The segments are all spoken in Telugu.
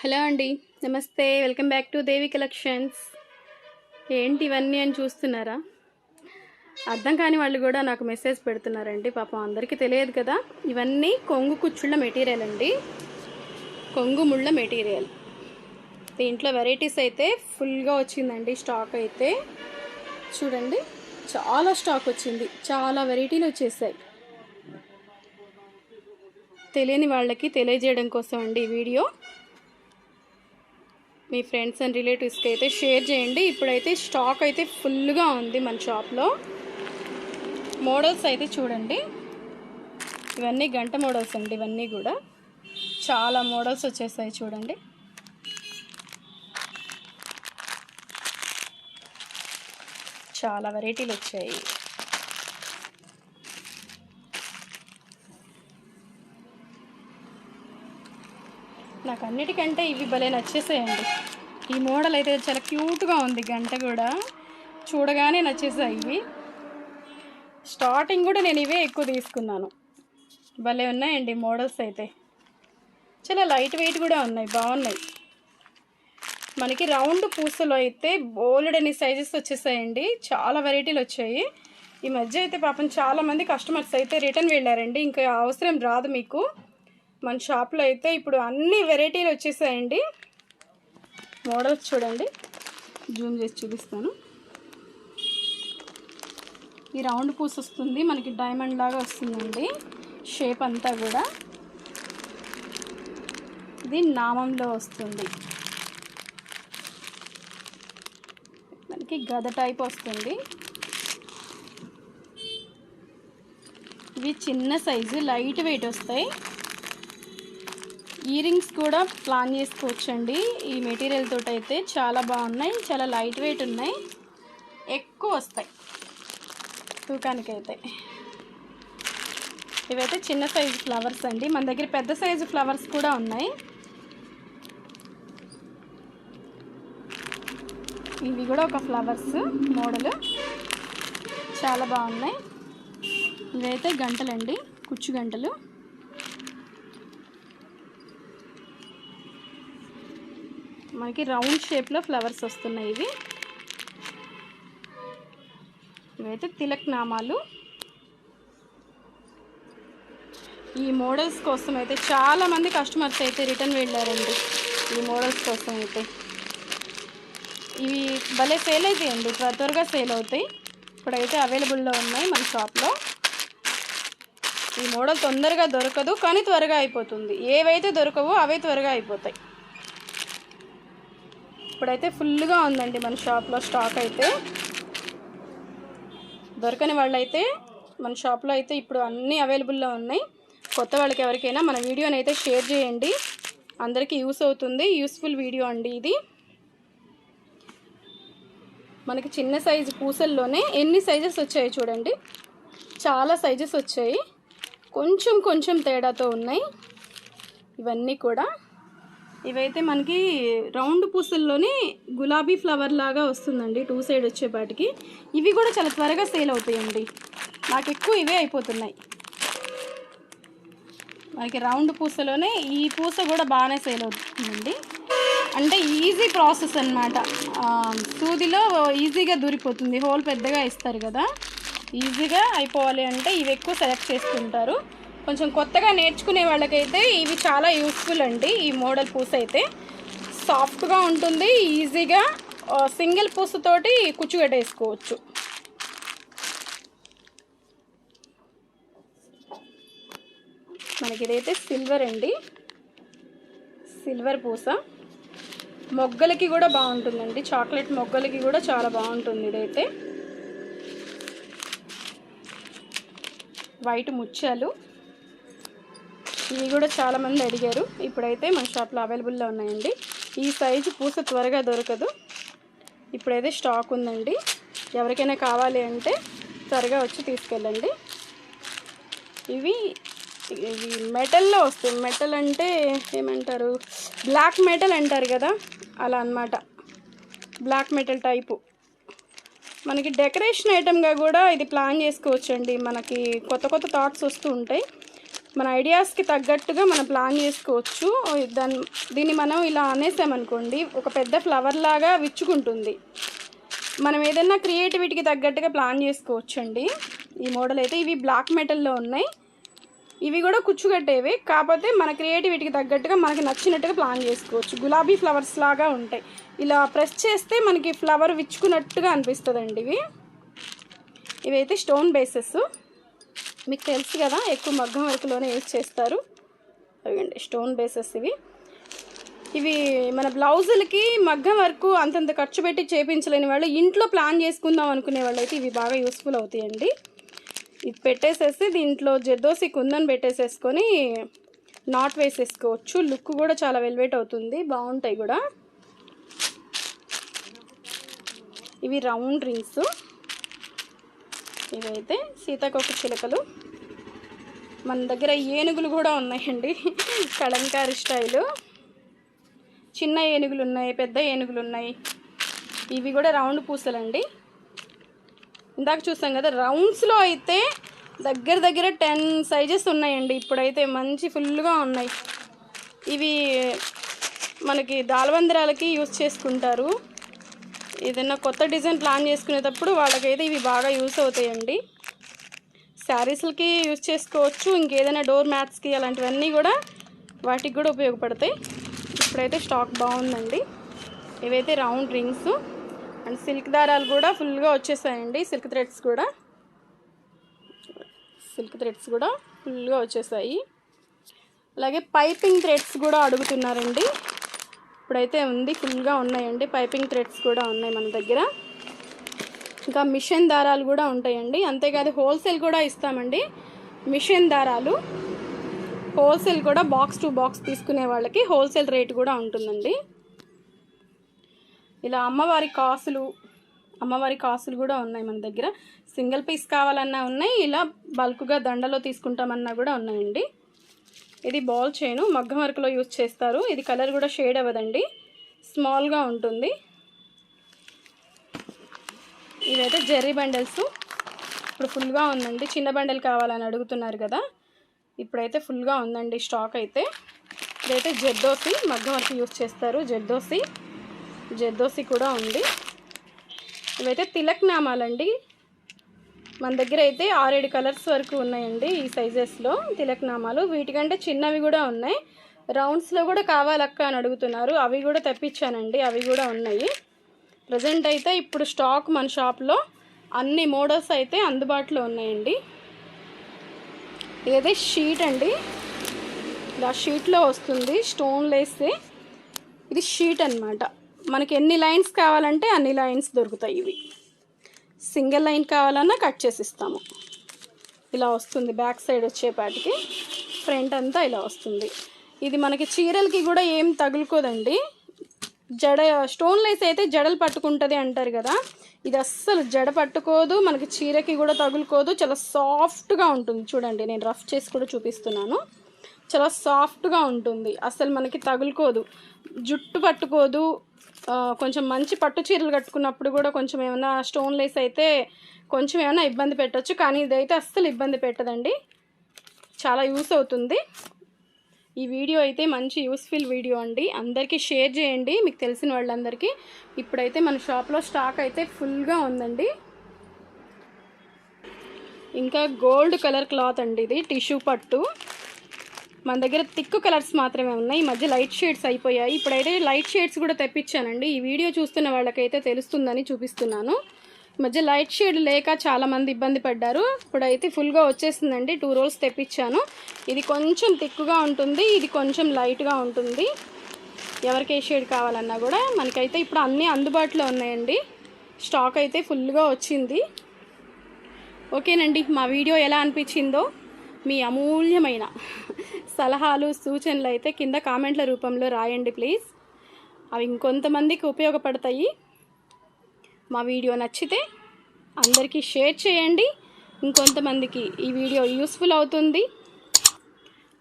హలో అండి నమస్తే. Welcome back to Devi collections. ఏంటి ఇవన్నీ అని చూస్తున్నారా? అర్థం కాని వాళ్ళు కూడా నాకు మెసేజ్ పెడుతున్నారండి. పాపం అందరికీ తెలియదు కదా. ఇవన్నీ కొంగు కుచ్చుళ్ళ మెటీరియల్ అండి. కొంగు ముళ్ళ మెటీరియల్. దీంట్లో వెరైటీస్ అయితే ఫుల్గా వచ్చిందండి స్టాక్ అయితే. చూడండి చాలా స్టాక్ వచ్చింది. చాలా వెరైటీలు వచ్చేసాయి. తెలియని వాళ్ళకి తెలియజేయడం కోసం అండి ఈ వీడియో. మీ ఫ్రెండ్స్ అండ్ రిలేటివ్స్కి అయితే షేర్ చేయండి. ఇప్పుడైతే స్టాక్ అయితే ఫుల్గా ఉంది మన షాప్లో. మోడల్స్ అయితే చూడండి. ఇవన్నీ గంట మోడల్స్ అండి ఇవన్నీ కూడా. చాలా మోడల్స్ వచ్చేసాయి చూడండి. చాలా వెరైటీలు వచ్చాయి. నాకు అన్నిటికంటే ఇవి భలే నచ్చేసాయండి. ఈ మోడల్ అయితే చాలా క్యూట్గా ఉంది గంట కూడా. చూడగానే నచ్చేసాయి ఇవి. స్టార్టింగ్ కూడా నేను ఇవే ఎక్కువ తీసుకున్నాను. భలే ఉన్నాయండి మోడల్స్ అయితే. చాలా లైట్ వెయిట్ కూడా ఉన్నాయి బాగున్నాయి. మనకి రౌండ్ పూసలు అయితే బోల్డ్ అనే సైజెస్ వచ్చేసాయండి. చాలా వెరైటీలు వచ్చాయి. ఈ మధ్య అయితే పాపం చాలామంది కస్టమర్స్ అయితే రిటర్న్ వెళ్ళారండి. ఇంకా అవసరం రాదు మీకు. మన షాప్లో అయితే ఇప్పుడు అన్ని వెరైటీలు వచ్చేసాయండి. మోడల్స్ చూడండి. జూమ్ చేసి చూపిస్తాను. ఈ రౌండ్ పూస్ వస్తుంది. మనకి డైమండ్ లాగా వస్తుందండి. షేప్ అంతా కూడా. ఇది నామంలో వస్తుంది. మనకి గద టైప్ వస్తుంది. ఇవి చిన్న సైజు లైట్ వెయిట్ వస్తాయి. ఇయరింగ్స్ కూడా ప్లాన్ చేసుకోవచ్చండి. ఈ మెటీరియల్ తోటి అయితే చాలా బాగున్నాయి చాలా లైట్ వెయిట్ ఉన్నాయి ఎక్కువ వస్తాయి తూకానికైతే. ఇవైతే చిన్న సైజు ఫ్లవర్స్ అండి. మన దగ్గర పెద్ద సైజు ఫ్లవర్స్ కూడా ఉన్నాయి. ఇవి కూడా ఒక ఫ్లవర్స్ మోడల్. చాలా బాగున్నాయి. ఇవైతే గంటలండి కుచ్చు గంటలు. మనకి రౌండ్ షేప్లో ఫ్లవర్స్ వస్తున్నాయి ఇవి. ఇవైతే తిలక్ నామాలు. ఈ మోడల్స్ కోసం అయితే చాలామంది కస్టమర్స్ అయితే రిటర్న్ వెళ్ళారండి. ఈ మోడల్స్ కోసం అయితే. ఇవి భలే సేల్ అవుతాయండి త్వర త్వరగా సేల్ అవుతాయి. ఇప్పుడైతే అవైలబుల్లో ఉన్నాయి మన షాప్లో. ఈ మోడల్ తొందరగా దొరకదు కానీ త్వరగా అయిపోతుంది. ఏవైతే దొరకవో అవే త్వరగా అయిపోతాయి. ఇప్పుడైతే ఫుల్గా ఉందండి మన షాప్లో స్టాక్ అయితే. దొరకని వాళ్ళైతే మన షాప్లో అయితే ఇప్పుడు అన్నీ అవైలబుల్లో ఉన్నాయి. కొత్త వాళ్ళకి ఎవరికైనా మన వీడియోని అయితే షేర్ చేయండి. అందరికీ యూస్ అవుతుంది. యూస్ఫుల్ వీడియో అండి ఇది. మనకి చిన్న సైజు పూసల్లోనే ఎన్ని సైజెస్ వచ్చాయి చూడండి. చాలా సైజెస్ వచ్చాయి. కొంచెం కొంచెం తేడాతో ఉన్నాయి. ఇవన్నీ కూడా ఇవైతే మనకి రౌండ్ పూసల్లోనే గులాబీ ఫ్లవర్ లాగా వస్తుందండి టూ సైడ్ వచ్చేపాటికి. ఇవి కూడా చాలా త్వరగా సేల్ అవుతాయండి. నాకు ఎక్కువ ఇవే అయిపోతున్నాయి. మనకి రౌండ్ పూసలోనే ఈ పూస కూడా బాగానే సేల్ అవుతుందండి. అంటే ఈజీ ప్రాసెస్ అనమాట సూదిలో ఈజీగా దూరిపోతుంది. హోల్ పెద్దగా ఇస్తారు కదా. ఈజీగా అయిపోవాలి అంటే ఇవి ఎక్కువ సెలెక్ట్ చేసుకుంటారు. కొంచెం కొత్తగా నేర్చుకునే వాళ్ళకైతే ఇవి చాలా యూస్ఫుల్ అండి. ఈ మోడల్ పూస అయితే సాఫ్ట్గా ఉంటుంది ఈజీగా సింగిల్ పూసతోటి కుచ్చుగట్టేసుకోవచ్చు మనకి ఇదైతే సిల్వర్ అండి. సిల్వర్ పూస. మొగ్గలకి కూడా బాగుంటుందండి. చాక్లెట్ మొగ్గలకి కూడా చాలా బాగుంటుంది ఇదైతే. వైట్ ముత్యాలు. ఇవి కూడా చాలామంది అడిగారు. ఇప్పుడైతే మన షాప్లో అవైలబుల్లో ఉన్నాయండి. ఈ సైజు పూస త్వరగా దొరకదు. ఇప్పుడైతే స్టాక్ ఉందండి. ఎవరికైనా కావాలి అంటే త్వరగా వచ్చి తీసుకెళ్ళండి. ఇవి ఇవి మెటల్లో వస్తాయి. మెటల్ అంటే ఏమంటారు? బ్లాక్ మెటల్ అంటారు కదా? అలా అన్నమాట. Black metal type. మనకి డెకరేషన్ ఐటెంగా కూడా ఇది ప్లాన్ చేసుకోవచ్చండి. మనకి కొత్త కొత్త థాట్స్ వస్తూ ఉంటాయి. మన ఐడియాస్కి తగ్గట్టుగా మనం ప్లాన్ చేసుకోవచ్చు. దాన్ని దీన్ని మనం ఇలా అనేసామనుకోండి ఒక పెద్ద ఫ్లవర్ లాగా విచ్చుకుంటుంది. మనం ఏదైనా క్రియేటివిటీకి తగ్గట్టుగా ప్లాన్ చేసుకోవచ్చు అండి ఈ మోడల్ అయితే ఇవి బ్లాక్ మెటల్లో ఉన్నాయి. ఇవి కూడా కుచ్చుకట్టేవి కాకపోతే మన క్రియేటివిటీకి తగ్గట్టుగా మనకి నచ్చినట్టుగా ప్లాన్ చేసుకోవచ్చు. గులాబీ ఫ్లవర్స్ లాగా ఉంటాయి. ఇలా ప్రెస్ చేస్తే మనకి ఫ్లవర్ విచ్చుకున్నట్టుగా అనిపిస్తుందండి ఇవి. ఇవైతే స్టోన్ బేసెస్. మీకు తెలుసు కదా ఎక్కువ మగ్గం వర్క్లోనే యూజ్ చేస్తారు. అవిగండి స్టోన్ బేసెస్ ఇవి. ఇవి మన బ్లౌజులకి మగ్గం వరకు అంతంత ఖర్చు పెట్టి చేపించలేని వాళ్ళు ఇంట్లో ప్లాన్ చేసుకుందాం అనుకునే వాళ్ళు అయితే ఇవి బాగా యూస్ఫుల్ అవుతాయండి. ఇది పెట్టేసేసి దీంట్లో జర్దోసి కుందన్ పెట్టేసేసుకొని నాట్ వేసేసుకోవచ్చు. లుక్ కూడా చాలా వెల్వేట్ అవుతుంది బాగుంటాయి కూడా. ఇవి రౌండ్ రింగ్స్ ఇవైతే సీతాకోక చిలకలు. మన దగ్గర ఏనుగులు కూడా ఉన్నాయండి. కలంకారి స్టైలు. చిన్న ఏనుగులు ఉన్నాయి పెద్ద ఏనుగులు ఉన్నాయి. ఇవి కూడా రౌండ్ పూసలండి. ఇందాక చూసాం కదా రౌండ్స్లో అయితే దగ్గర దగ్గర టెన్ సైజెస్ ఉన్నాయండి. ఇప్పుడైతే మంచి ఫుల్గా ఉన్నాయి. ఇవి మనకి దాల్వంద్రాలకి యూస్ చేసుకుంటారు. ఏదైనా కొత్త డిజైన్ ప్లాన్ చేసుకునేటప్పుడు వాళ్ళకైతే ఇవి బాగా యూస్ అవుతాయండి. శారీస్లకి యూస్ చేసుకోవచ్చు ఇంకేదైనా డోర్ మ్యాట్స్కి అలాంటివన్నీ కూడా వాటికి కూడా ఉపయోగపడతాయి. ఇప్పుడైతే స్టాక్ బాగుందండి. ఇవైతే రౌండ్ రింగ్స్ అండ్ సిల్క్ దారాలు కూడా ఫుల్గా వచ్చేసాయండి. సిల్క్ థ్రెడ్స్ కూడా. సిల్క్ థ్రెడ్స్ కూడా ఫుల్గా వచ్చేసాయి. అలాగే పైపింగ్ థ్రెడ్స్ కూడా అడుగుతున్నారండి. ఇప్పుడైతే ఉంది ఫుల్గా ఉన్నాయండి. పైపింగ్ థ్రెడ్స్ కూడా ఉన్నాయి మన దగ్గర. ఇంకా మిషన్ దారాలు కూడా ఉంటాయండి. అంతేకాదు హోల్సేల్ కూడా ఇస్తామండి. మిషన్ దారాలు. హోల్సేల్ కూడా బాక్స్ టు బాక్స్ తీసుకునే వాళ్ళకి హోల్సేల్ రేట్ కూడా ఉంటుందండి. ఇలా అమ్మవారి కాసులు అమ్మవారి కాసులు కూడా ఉన్నాయి మన దగ్గర. సింగిల్ పీస్ కావాలన్నా ఉన్నాయి ఇలా బల్క్గా దండలో తీసుకుంటామన్నా కూడా ఉన్నాయండి. ఇది బాల్ చైను మగ్గం వర్క్లో యూజ్ చేస్తారు. ఇది కలర్ కూడా షేడ్ అవ్వదండి. స్మాల్గా ఉంటుంది. ఇవైతే జెర్రీ బండల్స్. ఇప్పుడు ఫుల్గా ఉందండి. చిన్న బండల్ కావాలని అడుగుతున్నారు కదా. ఇప్పుడైతే ఫుల్గా ఉందండి స్టాక్ అయితే. ఇదైతే జెడ్దోసి మగ్గం వర్క్ యూజ్ చేస్తారు. జెడ్దోసి జెడ్దోసి కూడా ఉంది. ఇవైతే తిలక్ నామాలండి. మన దగ్గర అయితే ఆరేడు కలర్స్ వరకు ఉన్నాయండి ఈ సైజెస్లో తిలక్నామాలు వీటికంటే చిన్నవి కూడా ఉన్నాయి. రౌండ్స్లో కూడా కావాలక్క అని అడుగుతున్నారు. అవి కూడా తెప్పించానండి. అవి కూడా ఉన్నాయి. ప్రజెంట్ అయితే ఇప్పుడు స్టాక్ మన షాప్లో అన్ని మోడల్స్ అయితే అందుబాటులో ఉన్నాయండి. ఇదైతే షీట్ అండి. ఇలా షీట్లో వస్తుంది. స్టోన్ లేస్తే ఇది షీట్ అనమాట మనకి ఎన్ని లైన్స్ కావాలంటే అన్ని లైన్స్ దొరుకుతాయి ఇవి. సింగిల్ లైన్ కావాలన్నా కట్ చేసి ఇస్తాము. ఇలా వస్తుంది. బ్యాక్ సైడ్ వచ్చేపాటికి ఫ్రంట్ అంతా ఇలా వస్తుంది. ఇది మనకి చీరలకి కూడా ఏం తగులుకోదండి. జడ స్టోన్ లైస్ అయితే జడలు పట్టుకుంటుంది అంటారు కదా. ఇది అస్సలు జడ పట్టుకోదు మనకి చీరకి కూడా తగులుకోదు. చాలా సాఫ్ట్గా ఉంటుంది. చూడండి నేను రఫ్ చేసి కూడా చూపిస్తున్నాను. చాలా సాఫ్ట్గా ఉంటుంది. అసలు మనకి తగులుకోదు. జుట్టు పట్టుకోదు. కొంచెం మంచి పట్టు చీరలు కట్టుకున్నప్పుడు కూడా కొంచెం ఏమైనా స్టోన్ లేస్ అయితే కొంచెం ఏమైనా ఇబ్బంది పెట్టచ్చు. కానీ ఇదైతే అస్సలు ఇబ్బంది పెట్టదండి. చాలా యూస్ అవుతుంది. ఈ వీడియో అయితే మంచి యూస్ఫుల్ వీడియో అండి. అందరికీ షేర్ చేయండి. మీకు తెలిసిన వాళ్ళందరికీ. ఇప్పుడైతే మన షాప్లో స్టాక్ అయితే ఫుల్గా ఉందండి. ఇంకా గోల్డ్ కలర్ క్లాత్ అండి ఇది. టిష్యూ పట్టు. మన దగ్గర థిక్ కలర్స్ మాత్రమే ఉన్నాయి. ఈ మధ్య లైట్ షేడ్స్ అయిపోయాయి. ఇప్పుడైతే లైట్ షేడ్స్ కూడా తెప్పించానండి. ఈ వీడియో చూస్తున్న వాళ్ళకైతే తెలుస్తుందని చూపిస్తున్నాను. ఈ మధ్య లైట్ షేడ్ లేక చాలామంది ఇబ్బంది పడ్డారు. ఇప్పుడైతే ఫుల్గా వచ్చేసిందండి. టూ రోల్స్ తెప్పించాను. ఇది కొంచెం థిక్గా ఉంటుంది. ఇది కొంచెం లైట్గా ఉంటుంది. ఎవరికి ఏ షేడ్ కావాలన్నా కూడా మనకైతే ఇప్పుడు అన్నీ అందుబాటులో ఉన్నాయండి. స్టాక్ అయితే ఫుల్గా వచ్చింది. ఓకేనండి. మా వీడియో ఎలా అనిపించిందో మీ అమూల్యమైన సలహాలు సూచనలు అయితే కింద కామెంట్ల రూపంలో రాయండి ప్లీజ్. అవి ఇంకొంతమందికి ఉపయోగపడతాయి. మా వీడియో నచ్చితే అందరికీ షేర్ చేయండి. ఇంకొంతమందికి ఈ వీడియో యూస్ఫుల్ అవుతుంది.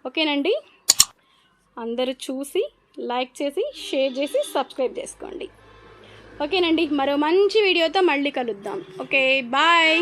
ఓకేనండి? అందరూ చూసి లైక్ చేసి షేర్ చేసి సబ్స్క్రైబ్ చేసుకోండి. ఓకేనండి? మరో మంచి వీడియోతో మళ్ళీ కలుద్దాం. Okay bye!